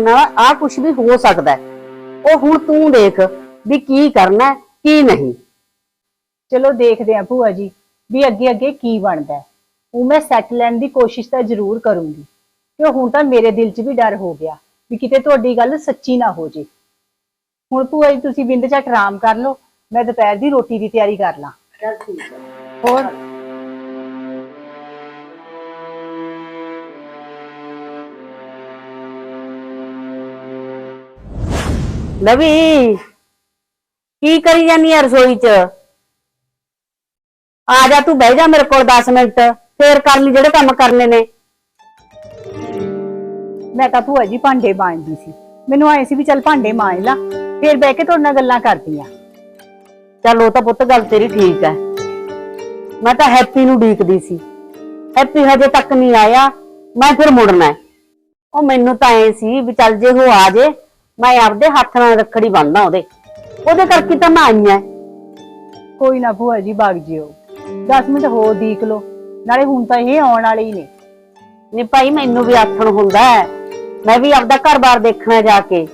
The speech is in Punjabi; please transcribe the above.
ਨਾਲ ਆ ਕੁਝ ਵੀ ਹੋ ਸਕਦਾ ਹੈ। ਉਹ ਹੁਣ ਤੂੰ ਦੇਖ ਵੀ ਕੀ ਕਰਨਾ ਹੈ, ਕੀ ਨਹੀਂ। ਚਲੋ ਦੇਖਦੇ ਆਂ ਭੂਆ ਜੀ ਵੀ ਅੱਗੇ ਅੱਗੇ ਕੀ ਬਣਦਾ ਹੈ। ਉਹ ਮੈਂ ਸੈੱਟ ਲੈਣ ਦੀ ਕੋਸ਼ਿਸ਼ ਤਾਂ ਜ਼ਰੂਰ ਕਰੂੰਗੀ ਕਿ ਹੁਣ ਤਾਂ ਮੇਰੇ ਦਿਲ 'ਚ ਵੀ ਡਰ ਹੋ ਗਿਆ ਵੀ ਕਿਤੇ ਤੁਹਾਡੀ ਗੱਲ ਸੱਚੀ ਨਾ ਹੋ ਜੇ। ਹੁਣ ਭੂਆ ਜੀ ਤੁਸੀਂ ਬਿੰਦ ਝੱਟ ਆਰਾਮ ਕਰ ਲਓ ਮੈਂ ਦੁਪਹਿਰ ਦੀ ਰੋਟੀ ਦੀ ਤਿਆਰੀ ਕਰ ਲਾਂ। ਚੱਲ ਠੀਕ ਹੈ। ਹੋਰ? ਲਵੀ ਕੀ ਕਰੀ ਜਾਨੀ ਆ ਰਸੋਈ 'ਚ? ਆ ਜਾ ਤੂੰ ਬਹਿ ਜਾ ਮੇਰੇ ਕੋਲ 10 ਮਿੰਟ ਫੇਰ ਕਰ ਲਈ ਜਿਹੜੇ ਕੰਮ ਕਰਨੇ ਨੇ। ਮੈਂ ਤਾਂ ਭੂਆ ਜੀ ਭਾਂਡੇ ਮਾਂਜਦੀ ਸੀ। ਮੈਨੂੰ ਆਏ ਸੀ ਵੀ ਚੱਲ ਭਾਂਡੇ ਮਾਂਜ ਲਾ ਫੇਰ ਬਹਿ ਕੇ ਤੁਹਾਡੇ ਨਾਲ ਗੱਲਾਂ ਕਰਦੀ ਆਂ। ਚੱਲ ਉਹ ਤਾਂ ਪੁੱਤ ਗੱਲ ਤੇਰੀ ਠੀਕ ਹੈ ਮੈਂ ਤਾਂ ਹੈਪੀ ਨੂੰ ਡੀਕਦੀ ਸੀ। ਹੈਪੀ ਹਜੇ ਤੱਕ ਨਹੀਂ ਆਇਆ ਮੈਂ ਫਿਰ ਮੁੜਨਾ ਹੈ। ਉਹ ਮੈਨੂੰ ਤਾਂ ਐ ਸੀ ਵੀ ਚੱਲ ਜੇ ਉਹ ਆ ਜੇ ਮੈਂ ਆਪਦੇ ਹੱਥ ਨਾਲ ਰੱਖੜੀ ਬੰਨਦਾ ਉਹਦੇ। ਉਹਦੇ ਕਰਕੇ ਤਾਂ ਮੈਂ ਆਈ ਐ ਕੋਈ ਨਾ ਭੂਆ ਜੀ ਭੱਗ ਜਿਓ। 10 ਮਿੰਟ ਹੋਰ ਦੇਖ ਲਓ। ਨਾਲੇ ਹੁਣ ਤਾਂ ਇਹ ਆਉਣ ਵਾਲੇ ਹੀ ਨੇ। ਨਹੀਂ ਭਾਈ ਮੈਨੂੰ ਵੀ ਆਥਣ ਹੁੰਦਾ ਹੈ। ਮੈਂ ਵੀ ਆਪਦਾ ਘਰ-ਬਾਰ ਦੇਖਣਾ ਜਾ ਕੇ।